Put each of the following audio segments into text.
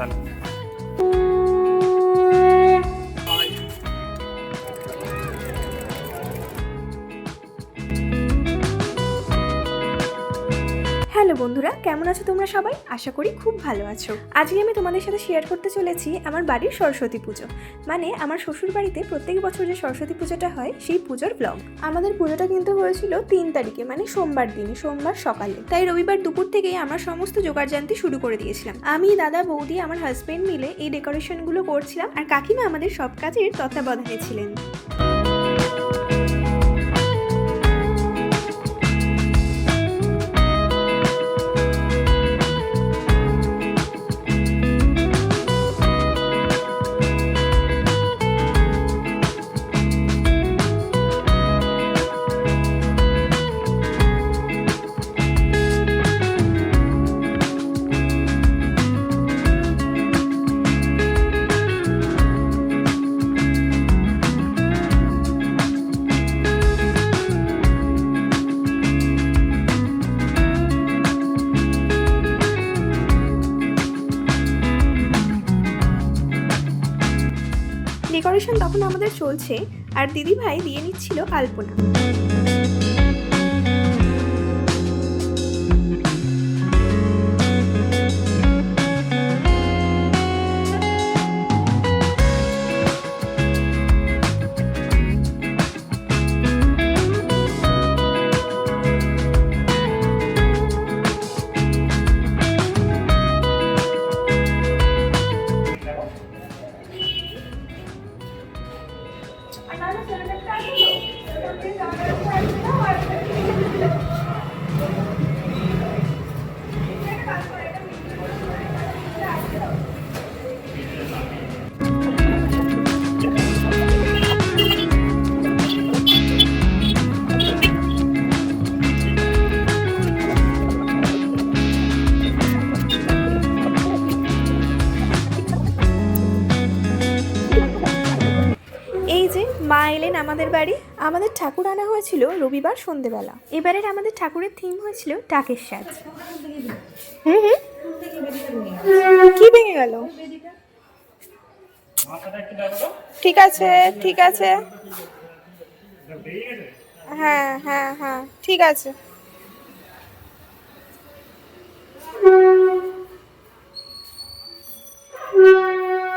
তাহলে হ্যালো বন্ধুরা, কেমন আছো তোমরা সবাই? আশা করি খুব ভালো আছো। আজকে আমি তোমাদের সাথে শেয়ার করতে চলেছি আমার বাড়ির সরস্বতী পুজো। মানে আমার শ্বশুর বাড়িতে প্রত্যেক বছর যে সরস্বতী পুজোটা হয়, সেই পুজোর ব্লগ আমাদের পুজোটা কিন্তু হয়েছিল তিন তারিখে মানে সোমবার দিনে সোমবার সকালে। তাই রবিবার দুপুর থেকেই আমরা সমস্ত জোগাড়জান্তি শুরু করে দিয়েছিলাম। আমি, দাদা, বৌদি, আমার হাজব্যান্ড মিলে এই ডেকোরেশনগুলো করছিলাম, আর কাকিমা আমাদের সব কাজের তত্ত্বাবধানে ছিলেন। আর দিদি ভাই দিয়ে নিচ্ছিল আলপনা বাড়ি আমাদের ঠাকুর আনা হয়েছিল রবিবার সন্ধেবেলা। এবারের আমাদের ঠাকুরের থিম হয়েছিল টাকের সাজ। কি ভেঙে গেল? ঠিক আছে ঠিক আছে। হ্যাঁ হ্যাঁ হ্যাঁ ঠিক আছে।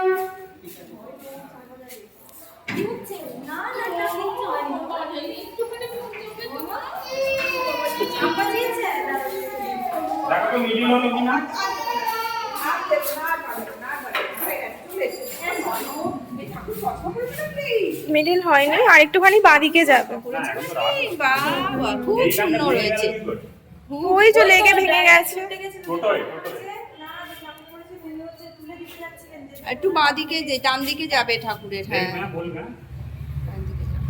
দেখো মিডিল হয়নি আর একটুখানি বাদিকে যাবে। খুব সুন্দর হয়েছে। ওই যে লেগে ভেঙে গেছে। একটু বাঁদিকে যে ডান দিকে যাবে ঠাকুরের হ্যাঁ। হ্যাঁ বলবে। ডান দিকে যাবে।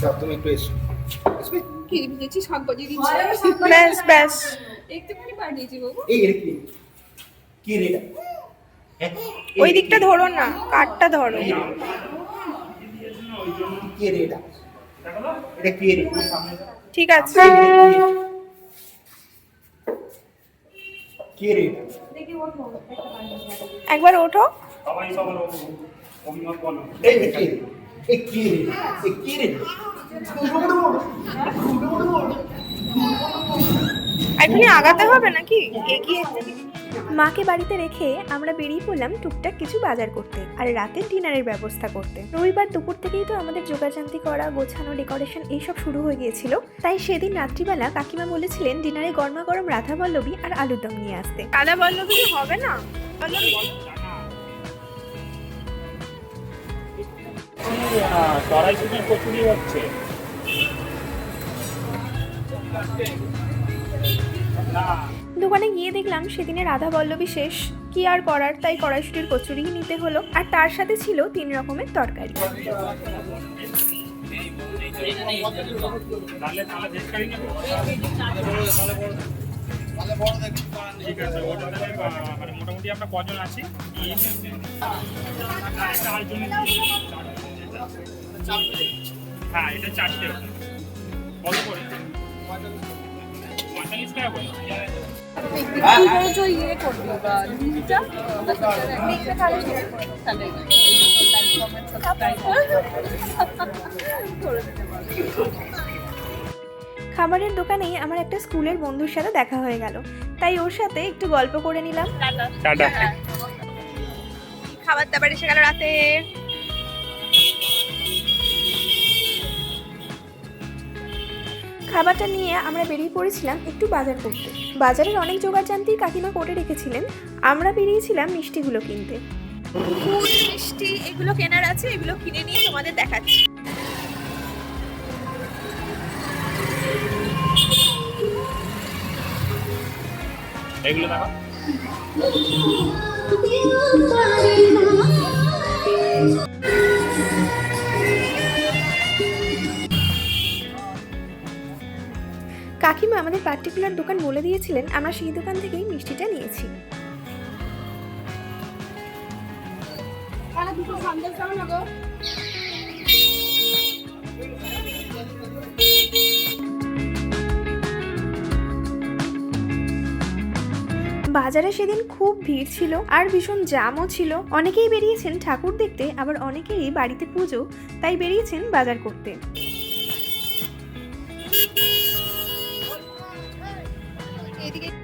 সব তুমি একটু এসো। কি বুঝেছি শাক বাজিয়ে দিচ্ছে। ব্যাস ব্যাস। একটুখানি বাড়িয়েছি বাবু। এই এর কি কি রে এটা? এই ওই দিকটা ধরো না কাঠটা ধরো। কি রে এটা এটা কি রে ঠিক আছে। কি রে একবার ওঠো। সবাই সবার অভিমত বলো এই যে কি রে? এই কি রে এই কি রে এখনই আগাতে হবে নাকি? এগিয়ে মাকে বাড়িতে রেখে আমরা বেরিয়ে পড়লাম টুকটাক কিছু বাজার করতে আর রাতের ডিনারের ব্যবস্থা করতে। রবিবার দুপুর থেকেই তো আমাদের যোগাযান্তি করা গোছানো ডেকোরেশন এইসব শুরু হয়ে গিয়েছিল। তাই সেদিন রাত্রিবেলা কাকিমা বলেছিলেন ডিনারে গরমা গরম রাধা বল্লবী আর আলুর দম নিয়ে আসতে। রাধা বল্লবী হবে না? কড়াইশুটি কচুরি হচ্ছে। না। দোকানে গিয়ে দেখলাম সেদিনে রাধা বল্লবী শেষ। কি আর করার? তাই কড়াইশুটির কচুরি নিতে হলো। আর তার সাথে ছিল তিন রকমের তরকারি। হ্যাঁ এটা চারটে। কত করে? খাবারের দোকানেই আমার একটা স্কুলের বন্ধুর সাথে দেখা হয়ে গেল। তাই ওর সাথে একটু গল্প করে নিলাম। খাবার দাবার এসে গেল রাতে। খাবারটা নিয়ে আমরা বেরিয়ে পড়েছিলাম একটু বাজার করতে। বাজারের অনেক জোগাড় জানতেই কাকিমা করে রেখেছিলেন। আমরা বেরিয়েছিলাম মিষ্টিগুলো কিনতে। ফুল মিষ্টি এগুলো কেনার আছে এগুলো কিনে নিয়ে তোমাদের দেখাচ্ছি। এগুলো দেখো। কাকিমা আমাদের পার্টিকুলার দোকান বলে দিয়েছিলেন আমরা সেই দোকান থেকেই মিষ্টিটা নিয়েছি। বাজারে সেদিন খুব ভিড় ছিল আর ভীষণ জামও ছিল। অনেকেই বেরিয়েছেন ঠাকুর দেখতে আবার অনেকেই বাড়িতে পুজো তাই বেরিয়েছেন বাজার করতে।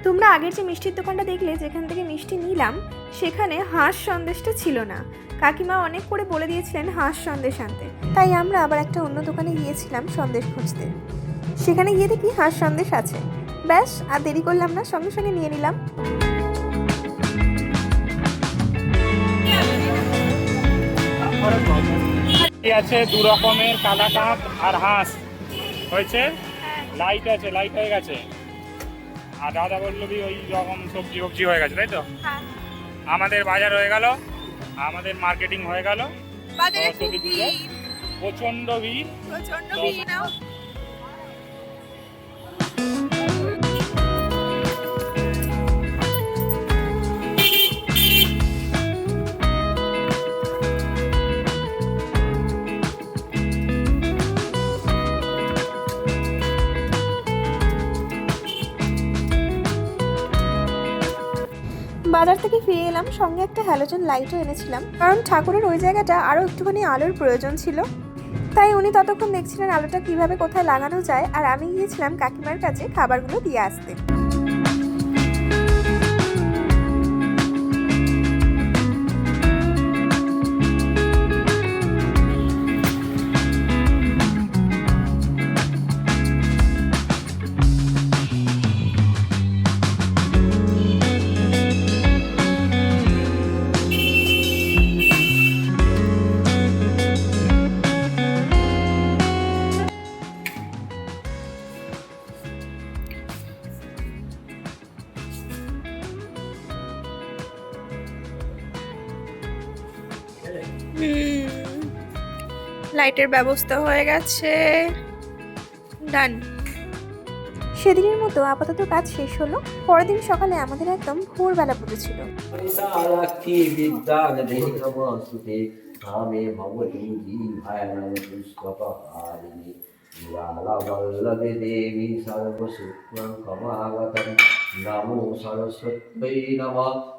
তোমরা আগের যে মিষ্টির দোকানটা দেখলে যেখান থেকে মিষ্টি নিলাম সেখানে হাঁস সন্দেশটা ছিল না। কাকিমা অনেক করে বলে দিয়েছিলেন হাঁস সন্দেশ আনতে। তাই আমরা আবার একটা অন্য দোকানে গিয়েছিলাম সন্দেশ খুঁজতে। সেখানে গিয়ে দেখি হাঁস সন্দেশ আছে। ব্যাস আর দেরি করলাম না সঙ্গে সঙ্গে নিয়ে নিলাম। আছে দু রকমের কালা কাঁপ আর হাঁস। হয়েছে? লাইট আছে লাইট হয়ে গেছে। আর দাদা বলল কি ওই রকম সবজি ফবজি হয়ে গেছে তাই তো? আমাদের বাজার হয়ে গেল আমাদের মার্কেটিং হয়ে গেল। বাজারে সরস্বতী পুজো। প্রচণ্ড ভিড়। প্রচণ্ড ভিড়। বাজার থেকে ফিরে এলাম, সঙ্গে একটা হ্যালোজেন লাইটও এনেছিলাম। কারণ ঠাকুরের ওই জায়গাটা আরও একটুখানি আলোর প্রয়োজন ছিল। তাই উনি ততক্ষণ দেখছিলেন আলোটা কীভাবে কোথায় লাগানো যায়, আর আমি গিয়েছিলাম কাকিমার কাছে খাবারগুলো দিয়ে আসতে। লাইটের ব্যবস্থা হয়ে গেছে। ডান সেদিনের মতো আপাতত কাজ শেষ হলো। পরের দিন সকালে আমাদের একদম ভোরবেলা পড়েছিল সরস্বতী নম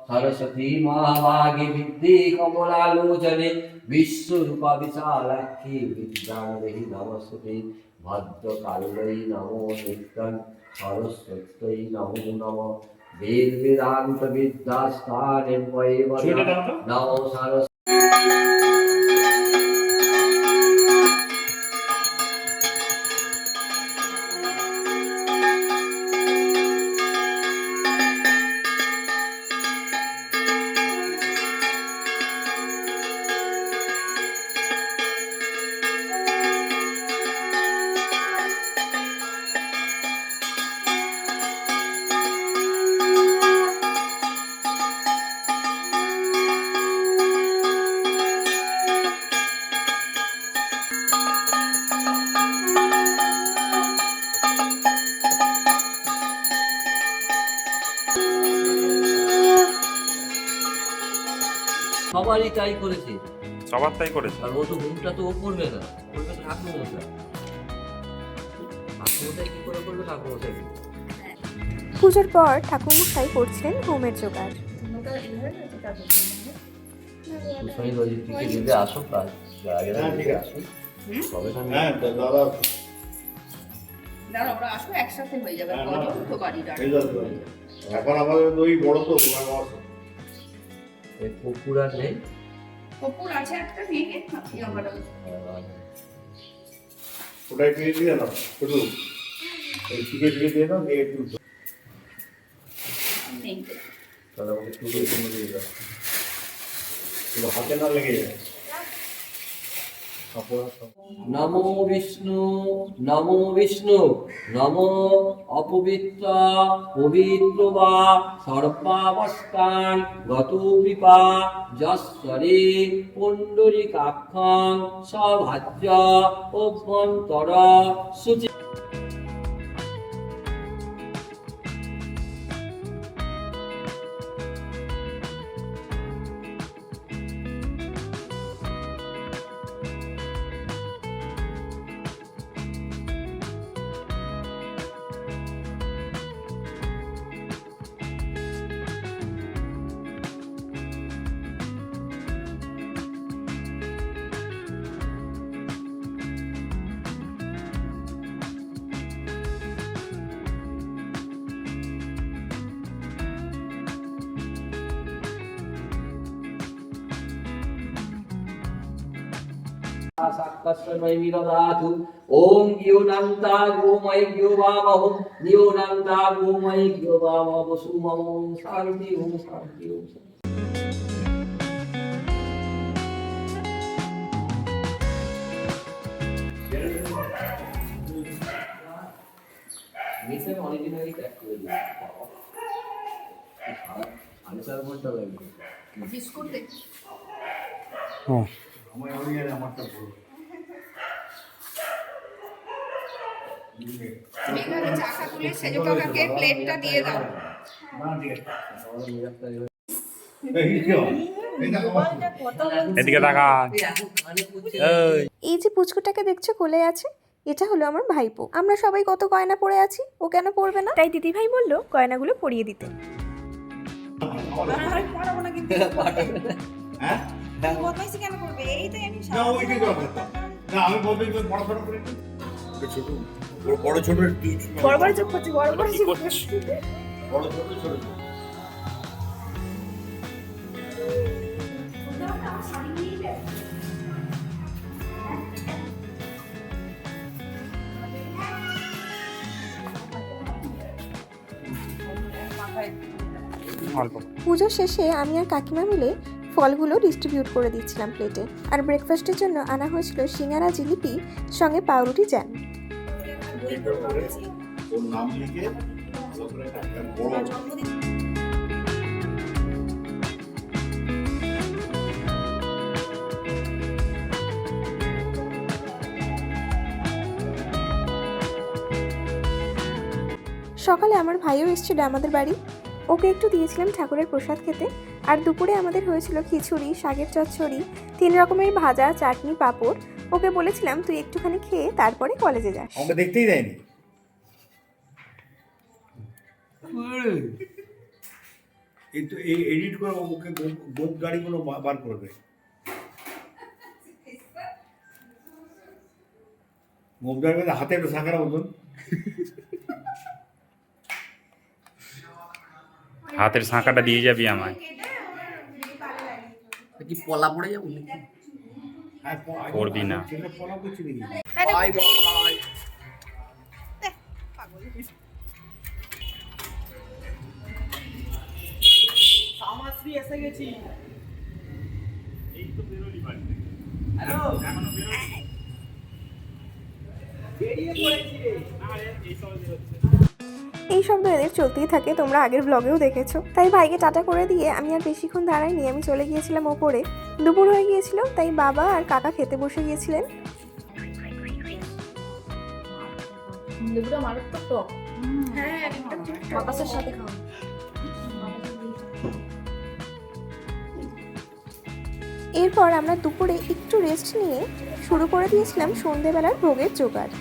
সরস্বতী মহাভাগী বিদ্যে কমলালোচনে বিশ্বরূপা বিশালাক্ষী বিদ্যাং দেহি নমস্তে ভদ্রকালই নমো নিত্যং সরস্বত্যই নমো নম বেদ বেদান্ত বিদ্যাস্থানে নমো সরস্বতী সবারই তাই করেছে। সবার তাই করেছে। আর ও তো ঘুমটা তো ও করবে না। করবে তো ঠাকুর মশাই কি করে করবে ঠাকুর মশাই পুজোর পর ঠাকুরমশাই করছিলেন হোমের জোগাড়। কুসুমি রজিতকে দিলে আসো কাজ। আগে হ্যাঁ, হ্যাঁ দাদা দাঁড়া ওরা আসো একসাথে হয়ে যাবে। হ্যাঁ, এখন আমাদের ওই বড় তো তোমার পুকুর আর নেই? কপুর আছে একটা নিয়ে নে আমার ওটা একটু দিয়ে দাও শুধু এই টিকে টিকে দিয়ে দাও দিয়ে একটু তাহলে আমাকে টুকু দিয়ে দাও একটু হাতে না লেগে যায়। নমো বিষ্ণু নমো বিষ্ণু, নমো অপবিত্র, পবিত্র বা সর্বাবস্থান, গত কৃপা, যশ্বরে, পুণ্ডরিকাক্ষং, সভাজ্য, অভ্যন্তর সুচি সাক্ষাৎ ওম গিয়োনান্তা গোময় গিয়োবামহ নিয়োনান্তা গোময় গিয়োবামহ সুমম শান্তি ওম শান্তি ওম শান্তি। অরিজিনালি ক্র্যাক করে দিয়েছে। সাড়ে চার ঘণ্টা লাগবে। বিস্কুট দেখি আমার ওই জায়গায় আমারটা মেঘাকে চাকা তুলে সেজো কাকাকে প্লেটটা দিয়ে দাও এই। এই যে পুচকুটাকে দেখছ কোলে আছে এটা হলো আমার ভাইপো। আমরা সবাই কত গয়না পরে আছি ও কেন পরবে না? তাই দিদি ভাই বলল গয়নাগুলো পরিয়ে দিতে। হ্যাঁ? না ওইটাই দরকার না আমি বলতে চাই পড়াশোনা করে ছোট বড়- বড় ছোট বড় বড় চোখ করছি বড় বড় চোখ করছিস? বড় ছোট ছোট ছোট। পুজো শেষে আমি আর কাকিমা মিলে ফলগুলো ডিস্ট্রিবিউট করে দিচ্ছিলাম প্লেটে আর ব্রেকফাস্টের জন্য আনা হয়েছিল সিঙ্গারা জিলিপি, সঙ্গে পাউরুটি জ্যাম। সকালে আমার ভাইও এসেছিল আমাদের বাড়ি। ওকে একটু দিয়েছিলাম ঠাকুরের প্রসাদ খেতে। আর দুপুরে আমাদের হয়েছিল খিচুড়ি শাকের চচ্চড়ি তিন রকমের ভাজা চাটনি পাঁপড়। ওকে বলেছিলাম তুই একটুখানি খেয়ে তারপরে কলেজে যাস। আমাকে দেখতেই দেয়নি। এই তো এই এডিট করে ওকে গোপ- গাড়িগুলো বার করবে গোপ গাড়ি হাতে একটু সাঁকার মতন হাতের শাঁখাটা দিয়ে যাবি আমায়। কি পলা পড়ে যাব নাকি হ্যাঁ প- করবি না। ছেলে পড়া করছি নাকি বাই বাই। এই শব্দ এদের চলতেই থাকে, তোমরা আগের ব্লগেও দেখেছ। তাই ভাইকে টাটা করে দিয়ে আমি আর বেশিক্ষণ দাঁড়াইনি, আমি চলে গিয়েছিলাম ওপরে। দুপুর হয়ে গিয়েছিল, তাই বাবা আর কাকা খেতে বসে গিয়েছিলেন। এরপর আমরা দুপুরে একটু রেস্ট নিয়ে শুরু করে দিয়েছিলাম সন্ধেবেলার ভোগের জোগাড়।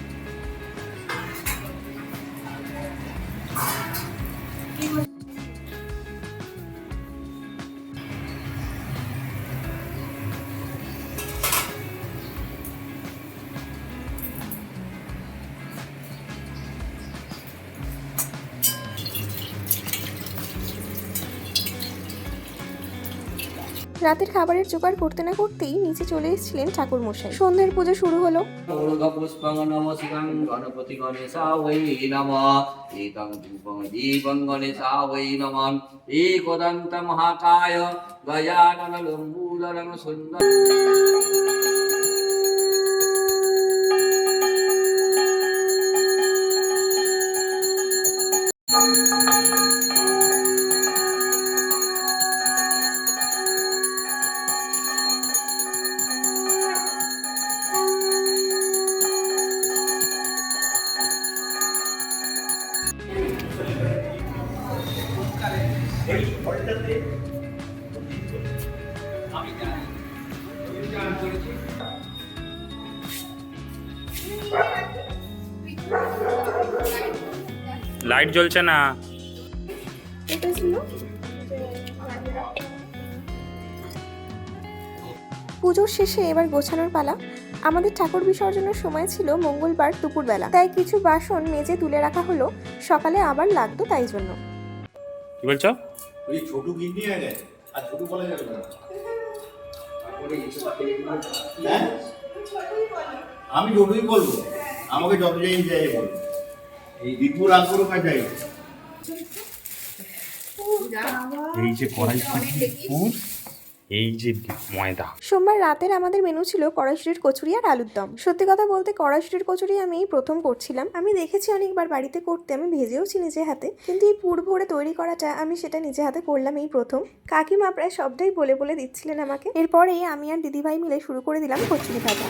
রাতের খাবারের জোগাড় করতে না করতেই নিচে চলে এসেছিলেন ঠাকুর মশাই সন্ধ্যের পুজো শুরু হলো। সুন্দর লাইট জ্বলছে না। পুজোর শেষে এবার গোছানোর পালা। আমাদের ঠাকুর বিসর্জনের সময় ছিল মঙ্গলবার দুপুরবেলা। তাই কিছু বাসন মেজে তুলে রাখা হলো। সকালে আবার লাগতো তাই জন্য। কি বলছো? ওই ছোট কিডনি আছে আর ছোট বলা যাবে না। হ্যাঁ? আমি ছোটই বলব। আমাকে যত যাই যাই বলব এই যে কড়াই পুর এই যে ময়দা। সোমবার রাতের আমাদের মেনু ছিল কড়াইশুটির কচুরি আর আলুর দম। সত্যি কথা বলতে কড়াইশুটির কচুরি আমি এই প্রথম করছিলাম। আমি দেখেছি অনেকবার বাড়িতে করতে আমি ভেজেওছি নিজে হাতে। কিন্তু এই পুর ভরে তৈরি করাটা আমি সেটা নিজে হাতে করলাম এই প্রথম। কাকিমা প্রায় সবটাই বলে বলে দিচ্ছিলেন আমাকে। এরপরেই আমি আর দিদিভাই মিলে শুরু করে দিলাম কচুরি ভাজা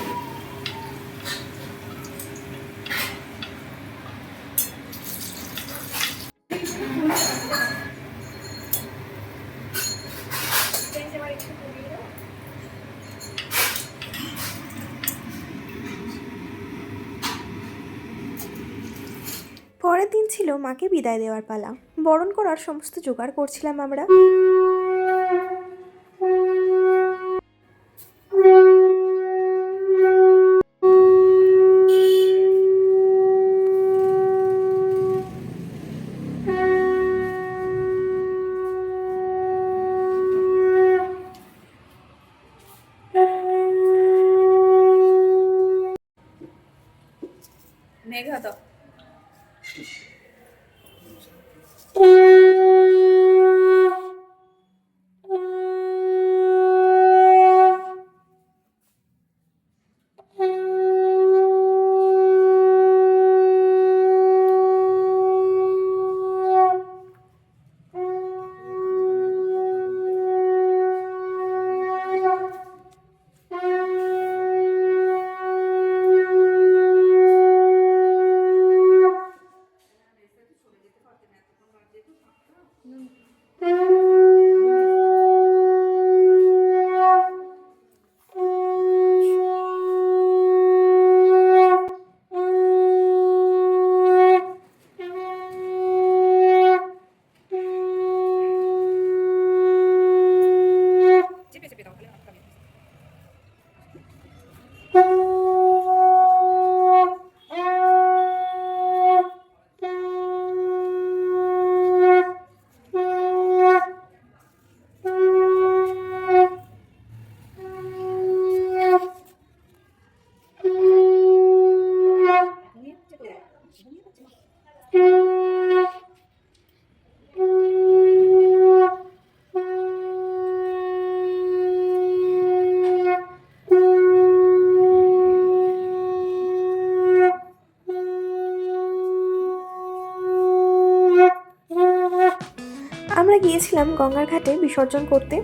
পরের দিন ছিল মাকে বিদায় দেওয়ার পালা। বরণ করার সমস্ত জোগাড় করছিলাম আমরা। গিয়েছিলাম গঙ্গার ঘাটে বিসর্জন করতে।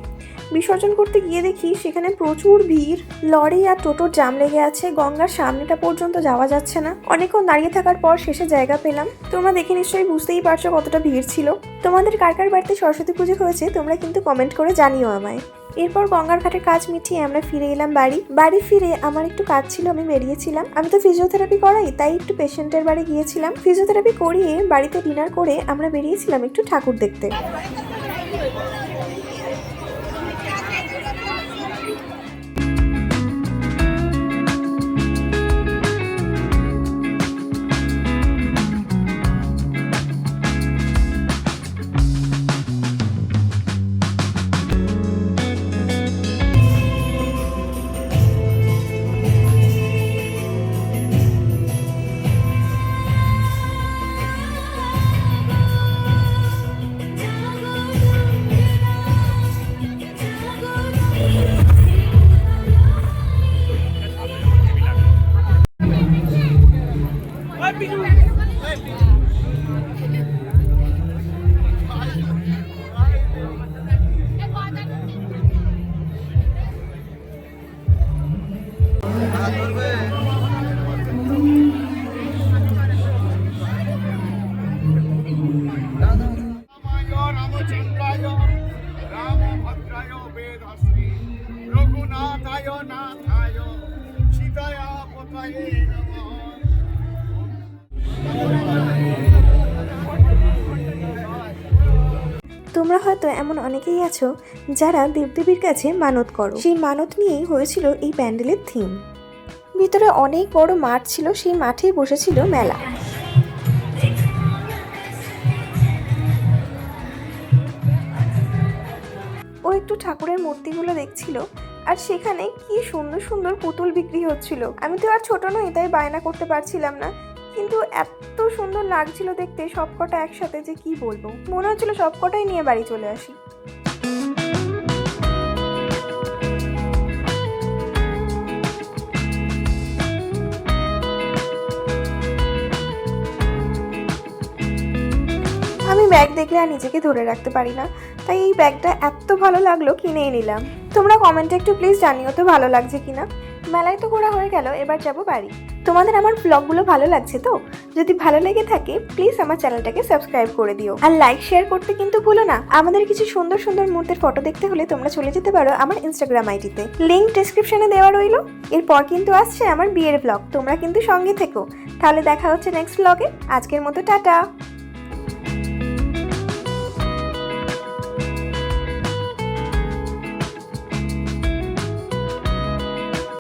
বিসর্জন করতে গিয়ে দেখি সেখানে প্রচুর ভিড়, লরি আর টোটোর জাম লেগে আছে, গঙ্গার সামনেটা পর্যন্ত যাওয়া যাচ্ছে না। অনেকক্ষণ দাঁড়িয়ে থাকার পর শেষে জায়গা পেলাম। তোমরা দেখে নিশ্চয়ই বুঝতেই পারছ কতটা ভিড় ছিল। তোমাদের কার কার বাড়িতে সরস্বতী পুজো হয়েছে তোমরা কিন্তু কমেন্ট করে জানিও আমায়। এরপর গঙ্গার ঘাটের কাজ মিটিয়ে আমরা ফিরে এলাম বাড়ি। বাড়ি ফিরে আমার একটু কাজ ছিল, আমি বেরিয়েছিলাম। আমি তো ফিজিওথেরাপি করাই, তাই একটু পেশেন্টের বাড়ি গিয়েছিলাম। ফিজিওথেরাপি করিয়ে বাড়িতে ডিনার করে আমরা বেরিয়েছিলাম একটু ঠাকুর দেখতে। তোমরা হয়তো এমন অনেকেই আছো যারা দেবদেবীর কাছে মানত করো। সেই মানত নিয়েই হয়েছিল এই প্যান্ডেলের থিম ভিতরে অনেক বড় মাঠ ছিল, সেই মাঠেই বসেছিল মেলা। ও একটু ঠাকুরের মূর্তিগুলো দেখছিল আর সেখানে কি সুন্দর সুন্দর পুতুল বিক্রি হচ্ছিল। আমি তো আর ছোট নই, তাই বায়না করতে পারছিলাম না। কিন্তু এত সুন্দর লাগছিল দেখতে সবকটা একসাথে যে কি বলব। মনে হচ্ছিল সবকটাই নিয়ে বাড়ি চলে আসি। আমি ব্যাগ দেখলে আর নিজেকে ধরে রাখতে পারি না। তাই এই ব্যাগটা এত ভালো লাগল কিনেই নিলাম। তোমরা কমেন্টে একটু প্লিজ জানিও তো ভালো লাগছে কিনা। মেলায় তো ঘোরা হয়ে গেল, এবার যাব বাড়ি। তোমাদের আমার ব্লগগুলো ভালো লাগছে তো? যদি ভালো লেগে থাকে প্লিজ আমার চ্যানেলটাকে সাবস্ক্রাইব করে দিও। আর লাইক শেয়ার করতে কিন্তু ভুলো না। আমাদের কিছু সুন্দর সুন্দর মুহূর্তের ফটো দেখতে হলে তোমরা চলে যেতে পারো আমার ইনস্টাগ্রাম আইডিতে লিঙ্ক ডিসক্রিপশনে দেওয়া রইল। এরপর কিন্তু আসছে আমার বিয়ের ব্লগ তোমরা কিন্তু সঙ্গে থেকো। তাহলে দেখা হচ্ছে নেক্সট ব্লগে আজকের মতো টাটা!